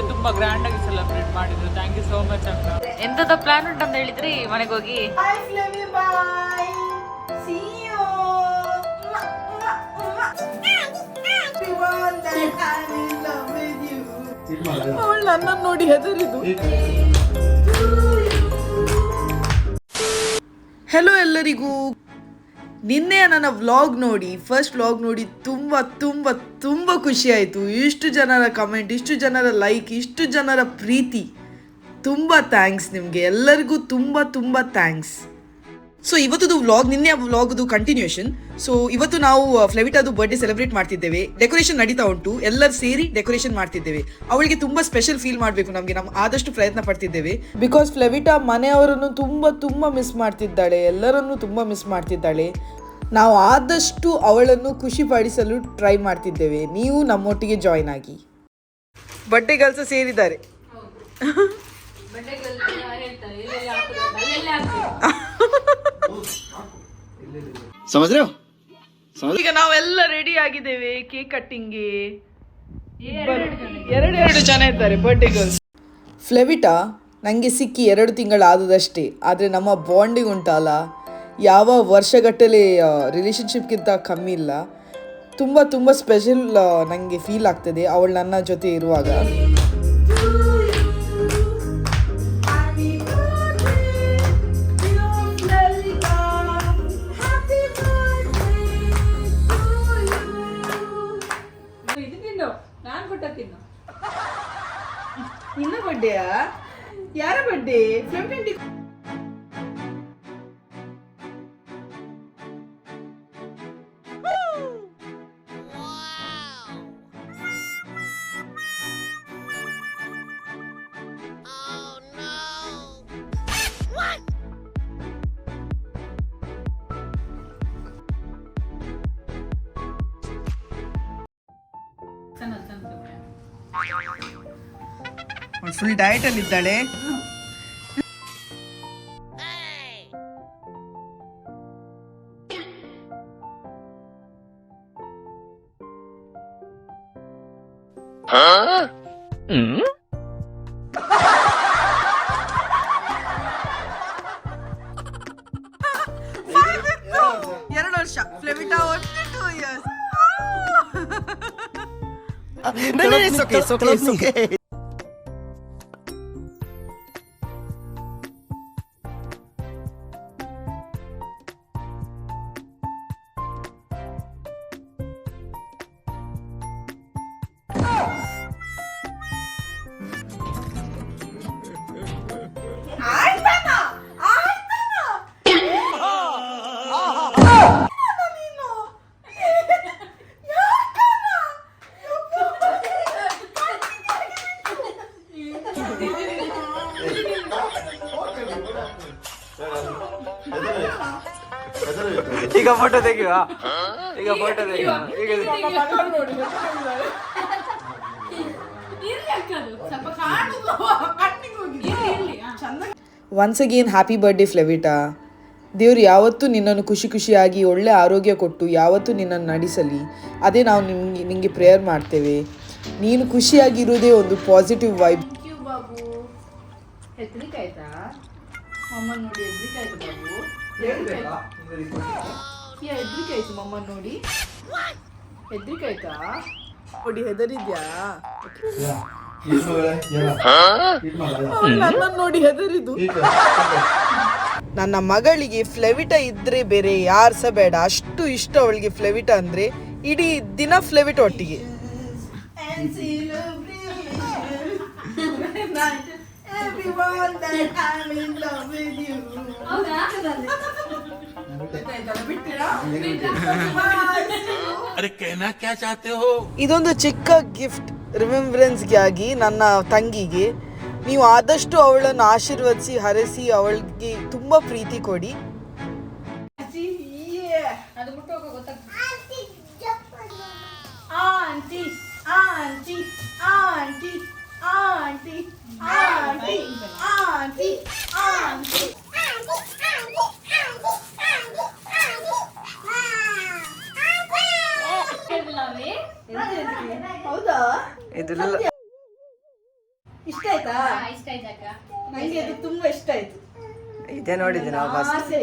Birthday ತುಂಬಾ grand ಆಗಿ celebrate ಮಾಡಿದ್ರು. ಥ್ಯಾಂಕ್ ಯು ಸೋ ಮಚ್ ಅಕ್ಕ. ಎಂತದ ಪ್ಲಾನ್ ಅಂತ ಹೇಳಿದ್ರಿ? ಮನೆಗೆ ಹೋಗಿ. ನನ್ನ ನೋಡಿ ಹೆದರಿದು ಹೆಲೋ ಎಲ್ಲರಿಗೂ. ನಿನ್ನೆ ನನ್ನ ವ್ಲಾಗ್ ನೋಡಿ ಫಸ್ಟ್ ವ್ಲಾಗ್ ನೋಡಿ ತುಂಬ ತುಂಬ ತುಂಬ ಖುಷಿ ಆಯಿತು. ಇಷ್ಟು ಜನರ ಕಮೆಂಟ್ ಇಷ್ಟು ಜನರ ಲೈಕ್ ಇಷ್ಟು ಜನರ ಪ್ರೀತಿ. ತುಂಬ ಥ್ಯಾಂಕ್ಸ್ ನಿಮಗೆ. ಎಲ್ಲರಿಗೂ ತುಂಬ ತುಂಬ ಥ್ಯಾಂಕ್ಸ್ ಸೊ ಇವತ್ತದು ವ್ಲಾಗ್ ನಿನ್ನೆ ವ್ಲಾಗ್ದು ಕಂಟಿನ್ಯೂಷನ್ ಸೊ ಇವತ್ತು ನಾವು ಫ್ಲೆವಿಟಾದು ಬರ್ಡೇ ಸೆಲೆಬ್ರೇಟ್ ಮಾಡ್ತಿದ್ದೇವೆ. ಡೆಕೋರೇಷನ್ ನಡೀತಾ ಉಂಟು. ಎಲ್ಲರೂ ಸೇರಿ ಡೆಕೋರೇಷನ್ ಮಾಡ್ತಿದ್ದೇವೆ. ಅವಳಿಗೆ ತುಂಬಾ ಸ್ಪೆಷಲ್ ಫೀಲ್ ಮಾಡಬೇಕು ನಮಗೆ. ನಾವು ಆದಷ್ಟು ಪ್ರಯತ್ನ ಪಡ್ತಿದ್ದೇವೆ. ಬಿಕಾಸ್ ಫ್ಲೆವಿಟಾ ಮನೆಯವರನ್ನು ತುಂಬಾ ತುಂಬಾ ಮಿಸ್ ಮಾಡ್ತಿದ್ದಾಳೆ. ಎಲ್ಲರನ್ನು ತುಂಬಾ ಮಿಸ್ ಮಾಡ್ತಿದ್ದಾಳೆ. ನಾವು ಆದಷ್ಟು ಅವಳನ್ನು ಖುಷಿ ಪಡಿಸಲು ಟ್ರೈ ಮಾಡ್ತಿದ್ದೇವೆ. ನೀವು ನಮ್ಮೊಟ್ಟಿಗೆ ಜಾಯ್ನ್ ಆಗಿ. ಬಟ್ಟೆ ಕೆಲಸ ಸೇರಿದ್ದಾರೆ. ಸಮಜ್ರೆ ಈಗ ನಾವೆಲ್ಲ ರೆಡಿ ಆಗಿದ್ದೇವೆ ಕೇಕ್ ಕಟ್ಟಿಂಗ್ಗೆ ಎರಡೆರಡು ಜನ ಇದ್ದಾರೆ. ಬರ್ಡೇ ಗರ್ಲ್ಸ್ ಫ್ಲೆವಿಟಾ ನನಗೆ ಸಿಕ್ಕಿ ಎರಡು ತಿಂಗಳಾದದಷ್ಟೇ ಆದರೆ ನಮ್ಮ ಬಾಂಡಿಂಗ್ ಉಂಟಲ್ಲ. ಯಾವ ವರ್ಷಗಟ್ಟಲೆ ರಿಲೇಷನ್ಶಿಪ್ಗಿಂತ ಕಮ್ಮಿ ಇಲ್ಲ. ತುಂಬ ತುಂಬ ಸ್ಪೆಷಲ್ ನನಗೆ ಫೀಲ್ ಆಗ್ತದೆ ಅವಳು ನನ್ನ ಜೊತೆ ಇರುವಾಗ. ಯಾರ ಬರ್ಡೇ ಫ್ಲೆಮಿಟಿ ಚೆನ್ನ ಚೆನ್ನ ಫುಲ್ ಡಯಟ್ ಅಲ್ಲಿ ಇದ್ದಾಳೆ Huh? Hmm? ಎರಡು ವರ್ಷ Flavita only two years. Ah. no, no, it's okay, it's okay, it's okay. ಈಗ ಫೋಟೋ ತೆಗಿವಾ ಈಗ ಫೋಟೋ ತೆಗಿವಾ ಈಗ once again happy birthday Flavita ದೇವ್ರು ಯಾವತ್ತೂ ನಿನ್ನನ್ನು ಖುಷಿ ಖುಷಿಯಾಗಿ ಒಳ್ಳೆ ಆರೋಗ್ಯ ಕೊಟ್ಟು ಯಾವತ್ತೂ ನಿನ್ನನ್ನು ನಡೆಸಲಿ. ಅದೇ ನಾವು ನಿಮಗೆ ನಿಮಗೆ ಪ್ರೇಯರ್ ಮಾಡ್ತೇವೆ. ನೀನು ಖುಷಿಯಾಗಿರುವುದೇ ಒಂದು ಪಾಸಿಟಿವ್ ವೈಬ್ ಹೆದರಿಕಾಯ್ತಾ ಅಮ್ಮ ನೋಡಿ ಹೆದರಿಕಾಯ್ತು ಬಾಬು. ಯಾ ಹೆದ್ರಿಕಾಯ್ತು ಮಮ್ಮ ನೋಡಿ? ಹೆದ್ರಿಕಾಯ್ತಾ ನೋಡಿ ಹೆದರಿದ್ಯಾ? ನನ್ನ ನೋಡಿ ಹೆದರಿದು ನನ್ನ ಮಗಳಿಗೆ ಫ್ಲೆವಿಟ ಇದ್ರೆ ಬೇರೆ ಯಾರು ಸಹ ಬೇಡ. ಅಷ್ಟು ಇಷ್ಟ ಅವಳಿಗೆ ಫ್ಲೆವಿಟ ಅಂದ್ರೆ ಇಡೀ ದಿನ ಫ್ಲೆವಿಟ ಒಟ್ಟಿಗೆ. ಇದೊಂದು ಚಿಕ್ಕ ಗಿಫ್ಟ್ ರಿಮೆಂಬ್ರೆನ್ಸ್ಗಾಗಿ ನನ್ನ ತಂಗಿಗೆ. ನೀವು ಆದಷ್ಟು ಅವಳನ್ನು ಆಶೀರ್ವದಿಸಿ ಹರಸಿ ಅವಳಿಗೆ ತುಂಬಾ ಪ್ರೀತಿ ಕೊಡಿ. ಅದು ಮುಟ್ಟೋಗ ಗೊತ್ತಾಗ್ತದೆ aunty aunty aunty aunty aunty aunty aunty ಹೌದಾ ಇದೆಲ್ಲ ಇಷ್ಟ ಆಯ್ತಾ ಇಷ್ಟ ಆಯ್ತಕ್ಕ ನಂಗೆ ಅದು ತುಂಬಾ ಇಷ್ಟ ಆಯ್ತು ನೋಡಿದ್ದೀನಿ ನಾವು ಫಸ್ಟ್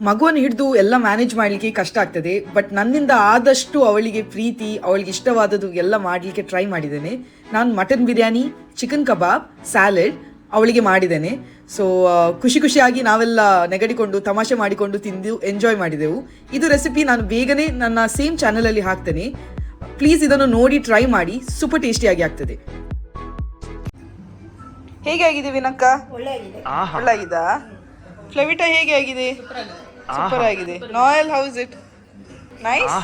ಮಗುವನ್ನು ಹಿಡಿದು ಎಲ್ಲ ಮ್ಯಾನೇಜ್ ಮಾಡಲಿಕ್ಕೆ ಕಷ್ಟ ಆಗ್ತದೆ ಬಟ್ ನನ್ನಿಂದ ಆದಷ್ಟು ಅವಳಿಗೆ ಪ್ರೀತಿ ಅವಳಿಗೆ ಇಷ್ಟವಾದದ್ದು ಎಲ್ಲ ಮಾಡಲಿಕ್ಕೆ ಟ್ರೈ ಮಾಡಿದ್ದೇನೆ. ನಾನು mutton biryani chicken kebab salad ಅವಳಿಗೆ ಮಾಡಿದ್ದೇನೆ. ಸೊ ಖುಷಿ ಖುಷಿಯಾಗಿ ನಾವೆಲ್ಲ ನೆಗಡಿಕೊಂಡು ತಮಾಷೆ ಮಾಡಿಕೊಂಡು ತಿಂದು ಎಂಜಾಯ್ ಮಾಡಿದೆವು. ಇದು ರೆಸಿಪಿ ನಾನು ಬೇಗನೆ ನನ್ನ ಸೇಮ್ ಚಾನಲಲ್ಲಿ ಹಾಕ್ತೇನೆ. ಪ್ಲೀಸ್ ಇದನ್ನು ನೋಡಿ ಟ್ರೈ ಮಾಡಿ. ಸೂಪರ್ ಟೇಸ್ಟಿಯಾಗಿ ಆಗ್ತದೆ. ಹೇಗೆ ಆಗಿದೆ ವಿನಕ್ಕ? ಒಳ್ಳೆ ಆಗಿದೆ ಒಳ್ಳೆ ಆಗಿದಾ? ಫ್ಲೆವಿಟಾ ಹೇಗೆ ಆಗಿದೆ. ಸೂಪರ್ ಆಗಿದೆ ನಾಯಲ್ ಹೌಸ್ ಇಟ್ ನೈಸ್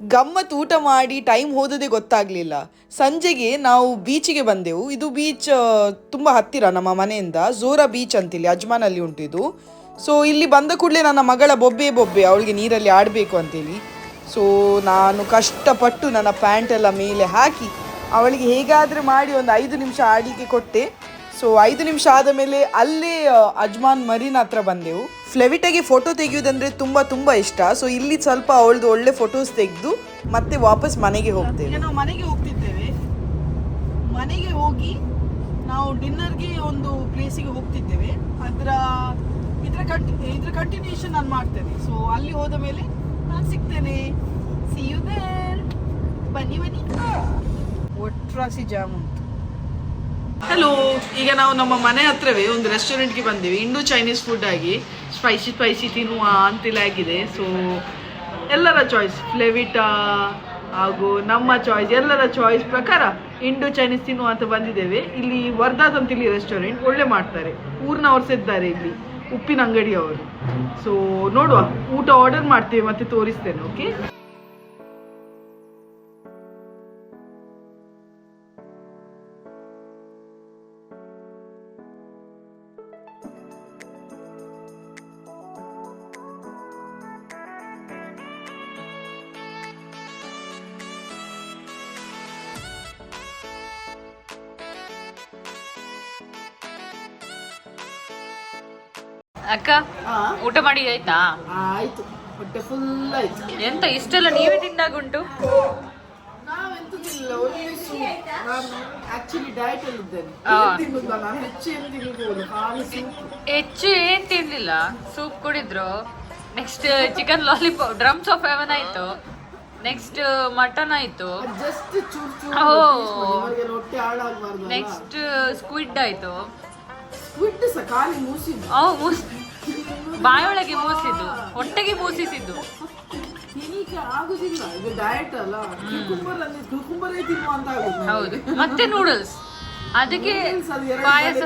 ಗಮ್ಮತ್ ಊಟ ಮಾಡಿ ಟೈಮ್ ಹೋದದೇ ಗೊತ್ತಾಗ್ಲಿಲ್ಲ. ಸಂಜೆಗೆ ನಾವು ಬೀಚಿಗೆ ಬಂದೆವು. ಇದು ಬೀಚ್ ತುಂಬಾ ಹತ್ತಿರ ನಮ್ಮ ಮನೆಯಿಂದ. ಝೋರಾ ಬೀಚ್ ಅಂತಿಲ್ಲಿ ಅಜ್ಮಾನಲ್ಲಿ ಉಂಟು ಇದು. ಸೊ ಇಲ್ಲಿ ಬಂದ ಕೂಡಲೇ ನನ್ನ ಮಗಳ ಬೊಬ್ಬೆ ಬೊಬ್ಬೆ, ಅವಳಿಗೆ ನೀರಲ್ಲಿ ಆಡಬೇಕು ಅಂತೇಳಿ. ಸೊ ನಾನು ಕಷ್ಟಪಟ್ಟು ನನ್ನ ಪ್ಯಾಂಟ್ ಎಲ್ಲ ಮೇಲೆ ಹಾಕಿ, ಅವಳಿಗೆ ಹೇಗಾದರೂ ಮಾಡಿ ಒಂದು ಐದು ನಿಮಿಷ ಆಡಲಿಕ್ಕೆ ಕೊಟ್ಟೆ. ಸೊ ಐದು ನಿಮಿಷ ಆದ ಮೇಲೆ ಅಲ್ಲೇ ಅಜ್ಮಾನ್ ಮರೀನ್ ಹತ್ರ ಬಂದೆವು. ಫ್ಲೆವಿಟಾಗಿ ಫೋಟೋ ತೆಗೆಯೋದಂದರೆ ತುಂಬ ತುಂಬ ಇಷ್ಟ. ಸೊ ಇಲ್ಲಿ ಸ್ವಲ್ಪ ಅವಳದು ಒಳ್ಳೆ ಫೋಟೋಸ್ ತೆಗೆದು, ಮತ್ತೆ ವಾಪಸ್ ಮನೆಗೆ ಹೋಗ್ತೇವೆ. ನಾವು ಮನೆಗೆ ಹೋಗ್ತಿದ್ದೇವೆ. ಮನೆಗೆ ಹೋಗಿ ನಾವು ಡಿನ್ನರ್ಗೆ ಒಂದು ಪ್ಲೇಸಿಗೆ ಹೋಗ್ತಿದ್ದೇವೆ. ಅದರ ಕಂಟಿ, ಇದರ ಕಂಟಿನ್ಯೂಷನ್ ನಾನು ಮಾಡ್ತೇನೆ. ಸೊ ಅಲ್ಲಿ ಹೋದ ಮೇಲೆ ನಾನು ಸಿಗ್ತೇನೆ. ಸಿ ಯು ದೇರ್ ಬನ್ನಿ ಬನ್ನಿ. ಒಟ್ರಾಸಿ ಜಾಮೂನ್ ಹಲೋ ಈಗ ನಾವು ನಮ್ಮ ಮನೆ ಹತ್ರವೇ ಒಂದು ರೆಸ್ಟೋರೆಂಟ್ಗೆ ಬಂದಿವಿ. ಇಂಡೋ ಚೈನೀಸ್ ಫುಡ್ ಆಗಿ ಸ್ಪೈಸಿ ಸ್ಪೈಸಿ ತಿನ್ನುವ ಅಂತೆಲ್ಲ ಆಗಿದೆ. ಸೊ ಎಲ್ಲರ ಚಾಯ್ಸ್ ಫ್ಲೆವಿಟಾ ಹಾಗೂ ನಮ್ಮ ಚಾಯ್ಸ್ ಎಲ್ಲರ ಚಾಯ್ಸ್ ಪ್ರಕಾರ ಇಂಡೋ ಚೈನೀಸ್ ತಿನ್ನುವ ಅಂತ ಬಂದಿದ್ದೇವೆ. ಇಲ್ಲಿ ವರ್ಧಾತ್ ಇಲ್ಲಿ ರೆಸ್ಟೋರೆಂಟ್ ಒಳ್ಳೆ ಮಾಡ್ತಾರೆ. ಊರಿನವ್ರು ಇಲ್ಲಿ. ಉಪ್ಪಿನ ಅಂಗಡಿಯವರು. ಸೊ ನೋಡುವ ಊಟ ಆರ್ಡರ್ ಮಾಡ್ತೇವೆ ಮತ್ತೆ ತೋರಿಸ್ತೇನೆ ಓಕೆ ಅಕ್ಕ ಊಟ ಮಾಡಿ ಆಯ್ತಾ? ಆಯ್ತು. ಹೊಟ್ಟೆ ಫುಲ್ ಆಯ್ತು. ಎಂತ ಇಷ್ಟೆಲ್ಲ ನೀವೇ ತಿಂದಾಗುಂಟು? ನಾವೆಂತ ತಿನ್ನಲಿಲ್ಲ ಒಳ್ಳೆ soup. ನಾನು ಆಕ್ಚುಲಿ ಡಯಟ್ ಅಲ್ಲಿ ಇದ್ದೇನೆ. ಆ. ಏನ್ ತಿನ್ನುದಾ? ನಾನು ಹೆಚ್ಚು ಏನು ತಿನ್ನಬಹುದು ಹಾಲು soup. ಹೆಚ್ಚು ಏನ್ ತಿನ್ಲಿಲ್ಲ? Soup ಕುಡಿದ್ರು. Next chicken lollipop drums of heaven ಆಯ್ತು. ನೆಕ್ಸ್ಟ್ ಮಟನ್ ಆಯ್ತು. ಚೂರ್ ಚೂರ್ ಹೊಟ್ಟೆ ಹಾಳಾಗ್ಬಾರ್ದು ನೆಕ್ಸ್ಟ್ ಸ್ಕ್ವಿಡ್ ಆಯ್ತು. ಬಿಟ್ಟು ಸಹ ಖಾಲಿ ಮೂಸಿದ್ದು. ಅವು ಮೂಸ್ ಬಾಯೊಳಗೆ ಮೂಸಿದ್ದು. ಹೊಟ್ಟೆಗೆ ಮೂಸಿಸಿದ್ದು. ತಿನ್ಲಿಕ್ಕೆ ಆಗುದಿಲ್ಲ. ಇದು ಡಯಟ್ ಅಲ್ಲ. ಕುಕುಂಬರ್ ಅಲ್ಲಿ ಕುಕುಂಬರೇ ತಿನ್ನುವ ಅಂತ ಆಗುದು ಹೌದು. ಮತ್ತೆ ನೂಡಲ್ಸ್ ಅದಕ್ಕೆ ಪಾಯಸ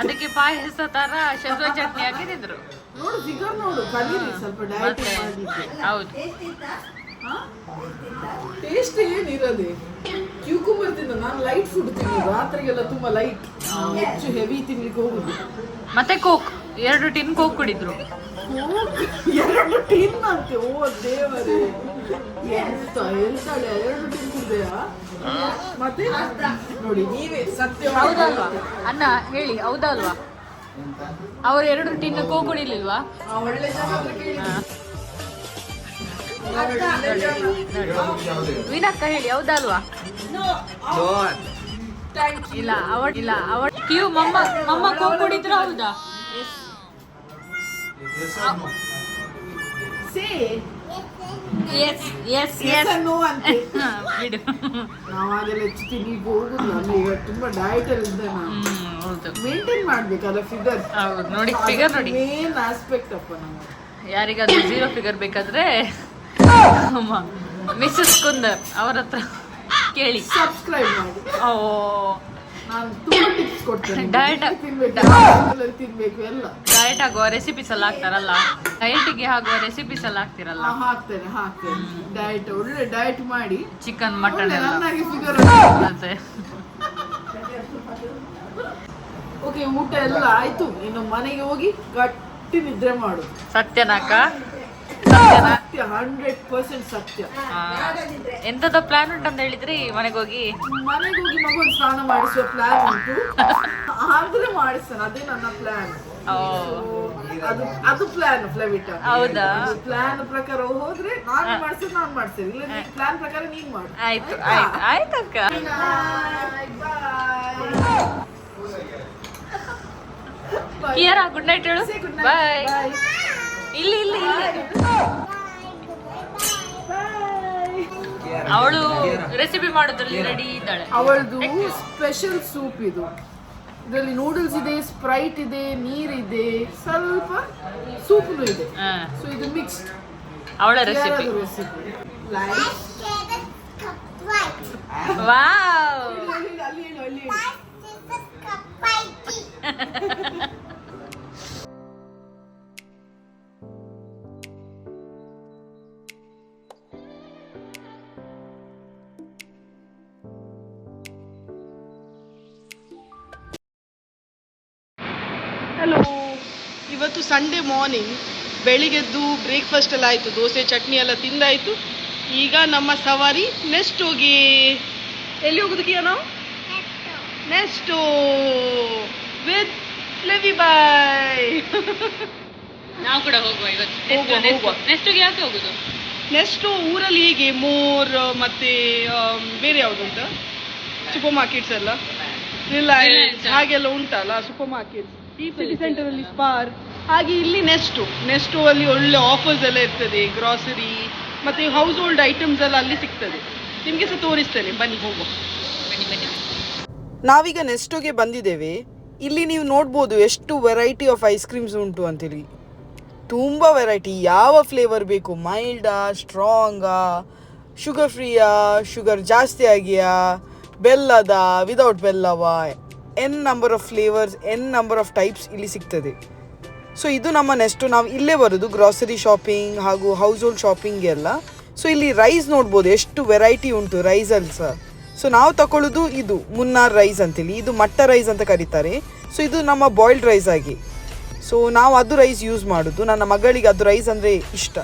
ಅದಕ್ಕೆ ಪಾಯಸ ತರ ಶಸ್ವ ಚಟ್ನಿ ಹಾಕಿ ತಿಂದ್ರು ನೋಡು ಫಿಗರ್ ನೋಡು. ಕಲೀರಿ ಸ್ವಲ್ಪ ಡಯಟ್ ಹೌದು. ಟೇಸ್ಟ್ ಏನಿರದೆ? ಕ್ಯೂಕುಂಬರ್ ತಿಂದ ನಾನು ಲೈಟ್ ಫುಡ್ ತಿನ್ನೋದು ರಾತ್ರಿಗೆಲ್ಲ ತುಂಬಾ ಲೈಟ್ ಹೆಚ್ಚು ಹೆವಿ ತಿನ್ಲಿಕ್ಕೆ ಹೋಗುದು. ಮತ್ತೆ ಕೋಕ್ ಎರಡು ಟಿನ್ ಕೋಕ್ ಕುಡಿದ್ರು. ಎರಡು ಟಿನ್ ಅಂತೆ ಓ ದೇವರೇ. ಎಂತ ಎಂತಾಳೆ ಎರಡು ಟಿನ್ ಕುಡಿದೆಯಾ? ಮತ್ತೆ? ನೋಡಿ ನೀವೇ ಸತ್ಯ ಹೌದಲ್ವಾ? ಅಣ್ಣ ಹೇಳಿ ಹೌದಲ್ವಾ? ಅವ್ರು ಎರಡು ಟಿನ್ ಕೋಕ್ ಕುಡಿಲಿಲ್ವಾ? ಒಳ್ಳೆ. ವಿನಕ್ಕ ಹೇಳಿ ಹೌದಲ್ವಾ? ಇಲ್ಲ ಇಲ್ಲ ಕ್ಯೂ ಮಮ್ಮ ಮಮ್ಮ ಕೋಕ್ ಕುಡಿದ್ರು ಹೌದಾ? Say, ಎಸ್ ಎಸ್ ಎಸ್ ಬಿಡು. ನಾವು ಹಾಗೆಲ್ಲ ಹೆಚ್ಚು ತಿನ್ಲಿಕ್ಕೆ ಹೋಗುದಿಲ್ಲ ಅಂದ್ರೆ ಈಗ ತುಂಬಾ ಡಯಟ್ ಅಲ್ಲಿ ಇದ್ದೆ ನಾನು. ಹ್ಮ್, ಹೌದು. ಮೇಂಟೈನ್ ಮಾಡ್ಬೇಕಲ್ಲ ಫಿಗರ್ ಹೌದು ನೋಡಿ ಫಿಗರ್ ನೋಡಿ. ಮೇನ್ ಆಸ್ಪೆಕ್ಟ್ ಅಪ್ಪ ಯಾರಿಗಾದ್ರೂ ಜೀರೋ ಫಿಗರ್ ಬೇಕಾದ್ರೆ ಮಿಸ್ಸಸ್ ಕುಂದರ್ ಅವ್ರ ಹತ್ರ. ಕೇಳಿ. ಸಬ್ಸ್ಕ್ರೈಬ್ ಮಾಡಿ. ಓ. ನಾನು ತುಂಬಾ ಟಿಪ್ಸ್ ಕೊಡ್ತೇನೆ. ಎಷ್ಟು ತಿನ್ಬೇಕು ತಿನ್ಬೇಕು ಎಲ್ಲ. ಡಯಟ್ ಆಗುವ ರೆಸಿಪೀಸ್ ಎಲ್ಲ ಹಾಕ್ತಾರಲ್ಲ? ಡಯಟ್ಗೆ ಆಗುವ ರೆಸಿಪೀಸ್ ಎಲ್ಲ ಹಾಕ್ತಿರಲ್ಲ? ಹಾಕ್ತೇನೆ ಹಾಕ್ತೇನೆ. ಡಯಟ್ ಒಳ್ಳೆ ಡಯಟ್ ಮಾಡಿ ಚಿಕನ್ ಮಟನ್ ನನ್ನಾಗಿ ಫಿಗರ್ ಮತ್ತೆ ಓಕೆ ಊಟ ಎಲ್ಲ ಆಯ್ತು. ಇನ್ನು ಮನೆಗೆ ಹೋಗಿ ಗಟ್ಟಿ ನಿದ್ರೆ ಮಾಡು ಸತ್ಯನಾಕ? ಸತ್ಯ ಹಂಡ್ರೆಡ್ ಪರ್ಸೆಂಟ್ ಸತ್ಯ. ಎಂತದ ಪ್ಲಾನ್ ಉಂಟಂತ ಹೇಳಿದ್ರಿ ಮನೆಗೆ ಹೋಗಿ? ಮನೆಗೆ ಹೋಗಿ ಮಗುವನ್ನು ಸ್ನಾನ ಮಾಡಿಸುವ ಪ್ಲಾನ್ ಉಂಟು. ಆದ್ರೆ ಮಾಡಿಸ್ತೇನೆ ಅದೇ ನನ್ನ ಪ್ಲಾನ್ ಅದು ಅದು ಪ್ಲಾನ್ ಫ್ಲೆವಿಟಾ ಹೌದಾ? ಪ್ಲಾನ್ ಪ್ರಕಾರ ಹೋದ್ರೆ ನಾನು ಮಾಡ್ಸಿದ್ರೆ ನಾನು ಮಾಡ್ತೇನೆ ಇಲ್ಲ ಪ್ಲಾನ್ ಪ್ರಕಾರ ನೀನ್ ಮಾಡು. ಆಯ್ತು ಆಯ್ತು? ಅಕ್ಕ. ಕಿಯರ ಗುಡ್ ನೈಟ್ ಹೇಳು. ಬಾಯ್ ಇಲ್ಲಿ ಇಲ್ಲಿ ಇಲ್ಲಿ. ಅವಳು ರೆಸಿಪಿ ಮಾಡೋದ್ರಲ್ಲಿ ರೆಡಿ ಇದ್ದಾಳೆ. ಅವಳದು ಸ್ಪೆಷಲ್ ಸೂಪ್ ಇದು. ಇದರಲ್ಲಿ ನೂಡಲ್ಸ್ ಇದೆ ಸ್ಪ್ರೈಟ್ ಇದೆ ನೀರಿದೆ ಸ್ವಲ್ಪ ಸೂಪ್ ಇದೆ. ಸೊ ಇದು ಮಿಕ್ಸ್ಡ್ ಅವಳ ರೆಸಿಪಿ ವಾವ್ ಮಾರ್ನಿಂಗ್ ಬೆಳಿಗ್ಗೆದ್ದು ಬ್ರೇಕ್ಫಾಸ್ಟ್ ಎಲ್ಲ ಆಯಿತು ದೋಸೆ ಚಟ್ನಿ ಎಲ್ಲ ತಿಂದಾಯಿತು. ಈಗ ನಮ್ಮ ಸವಾರಿ ನೆಕ್ಸ್ಟ್ ಹೋಗಿ ಎಲ್ಲಿ ಹೋಗೋದಕ್ಕೆ ನಾವು ನೆಕ್ಸ್ಟು ವಿತ್ ಲೆವಿ ಬಾಯ್ ನಾವು ಕೂಡ ಹೋಗುವ ಇವತ್ತು. ನೆಕ್ಸ್ಟ್ ಯಾಕೆ ಹೋಗುದು? ನೆಕ್ಸ್ಟು ಊರಲ್ಲಿ ಹೀಗೆ ಮೋರ್ ಮತ್ತೆ ಬೇರೆ ಯಾವುದು ಅಂತ ಸೂಪರ್ ಮಾರ್ಕೆಟ್ಸ್ ಎಲ್ಲ ರಿಲಯನ್ಸ್. ಹಾಗೆಲ್ಲ ಉಂಟಲ್ಲ ಸೂಪರ್ ಮಾರ್ಕೆಟ್ಸ್ ಸಿಟಿ ಸೆಂಟರ್ ಅಲ್ಲಿ ಸ್ಪಾರ್ ಹಾಗೆ ಇಲ್ಲಿ ನೆಸ್ಟು ನೆಸ್ಟು ಅಲ್ಲಿ ಒಳ್ಳೆ ಆಫರ್ಸ್ ಎಲ್ಲ ಇರ್ತದೆ ಗ್ರಾಸರಿ ಮತ್ತೆ ಹೌಸ್ ಹೋಲ್ಡ್ ಐಟಮ್ಸ್ ಎಲ್ಲ ಅಲ್ಲಿ ಸಿಗ್ತದೆ. ನಿಮಗೆ ಸಹ ತೋರಿಸ್ತೇನೆ ಬನ್ನಿ ಹೋಗುವ. ಬನ್ನಿ ಬನ್ನಿ. ನಾವೀಗ ನೆಸ್ಟೋಗೆ ಬಂದಿದ್ದೇವೆ. ಇಲ್ಲಿ ನೀವು ನೋಡ್ಬೋದು ಎಷ್ಟು ವೆರೈಟಿ ಆಫ್ ಐಸ್ ಕ್ರೀಮ್ಸ್ ಉಂಟು ಅಂತೇಳಿ. ತುಂಬ ವೆರೈಟಿ ಯಾವ ಫ್ಲೇವರ್ ಬೇಕು? ಮೈಲ್ಡಾ ಸ್ಟ್ರಾಂಗಾ ಶುಗರ್ ಫ್ರೀಯಾ ಶುಗರ್ ಜಾಸ್ತಿ ಆಗಿಯಾ ಬೆಲ್ಲದ without ಬೆಲ್ಲವ N number of flavours N number of types ಇಲ್ಲಿ ಸಿಗ್ತದೆ. ಸೊ ಇದು ನಮ್ಮ ನೆಕ್ಸ್ಟ್ ನಾವು ಇಲ್ಲೇ ಬರೋದು ಗ್ರಾಸರಿ ಶಾಪಿಂಗ್ ಹಾಗೂ ಹೌಸ್ ಹೋಲ್ಡ್ ಶಾಪಿಂಗ್ ಎಲ್ಲ ಸೊ ಇಲ್ಲಿ ರೈಸ್ ನೋಡ್ಬೋದು, ಎಷ್ಟು ವೆರೈಟಿ ಉಂಟು ರೈಸಲ್ಲಿ ಸರ್. ಸೊ ನಾವು ತಗೊಳ್ಳೋದು ಇದು, ಮುನ್ನಾರ್ ರೈಸ್ ಅಂತೇಳಿ. ಇದು ಮಟ್ಟ ರೈಸ್ ಅಂತ ಕರೀತಾರೆ. ಸೊ ಇದು ನಮ್ಮ ಬಾಯ್ಲ್ಡ್ ರೈಸ್ ಆಗಿ. ಸೊ ನಾವು ಅದು ರೈಸ್ ಯೂಸ್ ಮಾಡೋದು. ನನ್ನ ಮಗಳಿಗೆ ಅದು ರೈಸ್ ಅಂದರೆ ಇಷ್ಟ.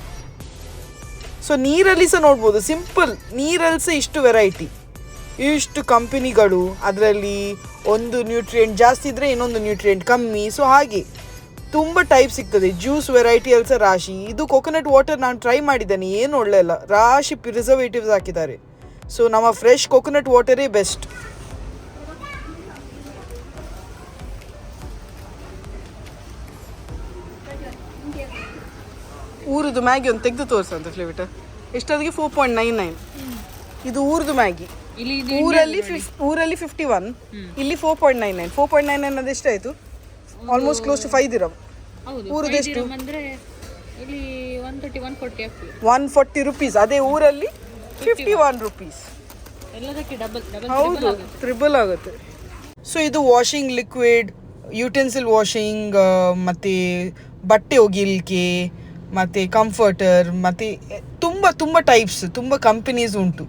ಸೊ ನೀರಲ್ಲಿ ಸಹ ನೋಡ್ಬೋದು ಸಿಂಪಲ್ ನೀರಲ್ಲಿ ಸಹ ಇಷ್ಟು ವೆರೈಟಿ ಇಷ್ಟು ಕಂಪನಿಗಳು ಅದರಲ್ಲಿ ಒಂದು ನ್ಯೂಟ್ರಿಯೆಂಟ್ ಜಾಸ್ತಿ ಇದ್ದರೆ ಇನ್ನೊಂದು ನ್ಯೂಟ್ರಿಯೆಂಟ್ ಕಮ್ಮಿ. ಸೊ ಹಾಗೆ. ತುಂಬ ಟೈಪ್ ಸಿಗ್ತದೆ. ಜ್ಯೂಸ್ ವೆರೈಟಿ ಅಲ್ಸ ರಾಶಿ. ಇದು ಕೊಕೊನಟ್ ವಾಟರ್ ನಾನು ಟ್ರೈ ಮಾಡಿದ್ದೇನೆ. ಏನು ಒಳ್ಳೆ ಇಲ್ಲ. ರಾಶಿ ಪ್ರಿಸರ್ವೇಟಿವ್ಸ್ ಹಾಕಿದ್ದಾರೆ. ಸೊ ನಮ್ಮ ಫ್ರೆಶ್ ಕೊಕೊನಟ್ ವಾಟರೇ ಬೆಸ್ಟ್ ಊರದು ಮ್ಯಾಗಿ ಒಂದು ತೆಗೆದು ತೋರಿಸಂತ ಫ್ಲೇವಿಟ ಎಷ್ಟೊತ್ತಿಗೆ ಫೋರ್ ಪಾಯಿಂಟ್ ನೈನ್ ನೈನ್ ಇದು ಊರದು ಮ್ಯಾಗಿ. ಇಲ್ಲಿ ಊರಲ್ಲಿ ಊರಲ್ಲಿ ಫಿಫ್ಟಿ ಒನ್ ಇಲ್ಲಿ four point nine nine four point nine nine ಅದು ಎಷ್ಟಾಯಿತು? ಆಲ್ಮೋಸ್ಟ್ ಕ್ಲೋಸ್ ಟು ಫೈವ್ ದಿರಮ್ ಊರದ್ದು ಎಷ್ಟು? ಅಂದ್ರೆ ಇಲ್ಲಿ ಒನ್ ತರ್ಟಿ ಒನ್ ಫೋರ್ಟಿ ಆಗ್ತದೆ. ಒನ್ ಫಾರ್ಟಿ ರುಪೀಸ್ ಅದೇ ಊರಲ್ಲಿ ಫಿಫ್ಟಿ ಒನ್ ರುಪೀಸ್ ಎಲ್ಲದಕ್ಕೆ ಡಬಲ್ ಹೌದು ತ್ರಿಬಲ್ ಆಗುತ್ತೆ. ಸೊ ಇದು ವಾಷಿಂಗ್ ಲಿಕ್ವಿಡ್ ಯುಟೆನ್ಸಿಲ್ ವಾಷಿಂಗ್ ಮತ್ತೆ ಬಟ್ಟೆ ಒಗಿಲಿಕ್ಕೆ ಮತ್ತೆ ಕಂಫರ್ಟರ್ ಮತ್ತೆ ತುಂಬ ತುಂಬ ಟೈಪ್ಸ್ ತುಂಬ ಕಂಪನೀಸ್ ಉಂಟು.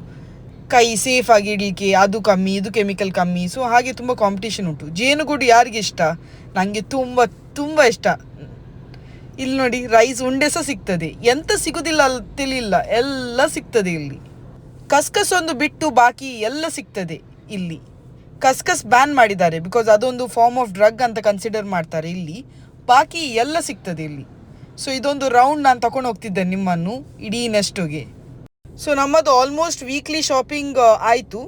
ಕೈ ಸೇಫ್ ಆಗಿ ಇಡಲಿಕ್ಕೆ ಅದು ಕಮ್ಮಿ ಇದು ಕೆಮಿಕಲ್ ಕಮ್ಮಿ ಸೊ ಹಾಗೆ ತುಂಬ ಕಾಂಪಿಟೇಷನ್ ಉಂಟು. ಜೇನುಗೂಡು ಯಾರಿಗೆ ಇಷ್ಟ? ನನಗೆ ತುಂಬ ತುಂಬ ಇಷ್ಟ. ಇಲ್ಲಿ ನೋಡಿ ರೈಸ್ ಉಂಡೆ ಸಹ ಸಿಗ್ತದೆ. ಎಂತ ಸಿಗುದಿಲ್ಲ ಅಂತಿಲ್ಲ ಎಲ್ಲ ಸಿಗ್ತದೆ ಇಲ್ಲಿ. ಕಸ್ಕಸ್ ಒಂದು ಬಿಟ್ಟು ಬಾಕಿ ಎಲ್ಲ ಸಿಗ್ತದೆ ಇಲ್ಲಿ. ಕಸ್ಕಸ್ ಬ್ಯಾನ್ ಮಾಡಿದ್ದಾರೆ. ಬಿಕಾಸ್ ಅದೊಂದು ಫಾರ್ಮ್ ಆಫ್ ಡ್ರಗ್ ಅಂತ ಕನ್ಸಿಡರ್ ಮಾಡ್ತಾರೆ ಇಲ್ಲಿ. ಬಾಕಿ ಎಲ್ಲ ಸಿಗ್ತದೆ ಇಲ್ಲಿ. ಸೊ ಇದೊಂದು ರೌಂಡ್ ನಾನು ತಗೊಂಡು ಹೋಗ್ತಿದ್ದೆ ನಿಮ್ಮನ್ನು. ಇಡೀ ನೆಸ್ಟುಗೆ ಸೊ ನಮ್ಮದು ಆಲ್ಮೋಸ್ಟ್ ವೀಕ್ಲಿ ಶಾಪಿಂಗ್ ಆಯಿತು.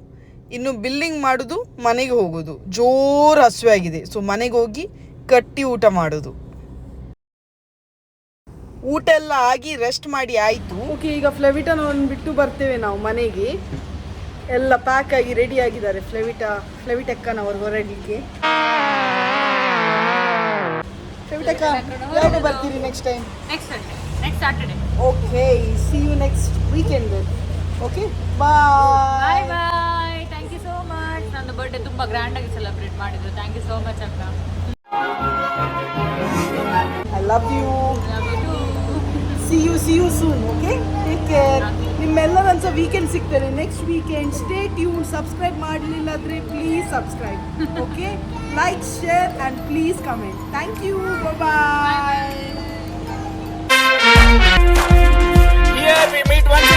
ಇನ್ನು ಬಿಲ್ಲಿಂಗ್ ಮಾಡೋದು ಮನೆಗೆ ಹೋಗೋದು. ಜೋರು ಹಸುವೆ ಆಗಿದೆ. ಸೊ ಮನೆಗೆ ಹೋಗಿ ಕಟ್ಟಿ ಊಟ ಮಾಡೋದು. ಊಟ ಎಲ್ಲ ಆಗಿ ರೆಸ್ಟ್ ಮಾಡಿ ಆಯಿತು. ಓಕೆ ಈಗ ಫ್ಲೆವಿಟನ್ ಒಂದು ಬಿಟ್ಟು ಬರ್ತೇವೆ ನಾವು ಮನೆಗೆ. ಎಲ್ಲ ಪ್ಯಾಕ್ ಆಗಿ ರೆಡಿ ಆಗಿದ್ದಾರೆ. ಫ್ಲೆವಿಟಾ ಫ್ಲೆವಿಟೆಕ್ಕನವರು ಹೊರಡಲಿಕ್ಕೆ. ಫ್ಲೆವಿಟಕ್ಕ ಯಾವಾಗ ಬರ್ತೀರಿ next time next next Saturday okay see you next weekend okay bye bye ತುಂಬಾ ಗ್ರ್ಯಾಂಡ್ ಆಗಿ ಸೆಲೆಬ್ರೇಟ್ ಮಾಡಿದ್ರು. ಥ್ಯಾಂಕ್ ಯು ಸೋ ಮಚ್ ಅಕ್ಕ. I love you see you see you soon okay take care ನಿಮ್ಮೆಲ್ಲರಂತ weekend ಸಿಗ್ತಾರೆ. Next weekend stay tune subscribe ಮಾಡಲಿಲ್ಲ ಆದರೆ please subscribe okay like share and please comment thank you bye Here we meet once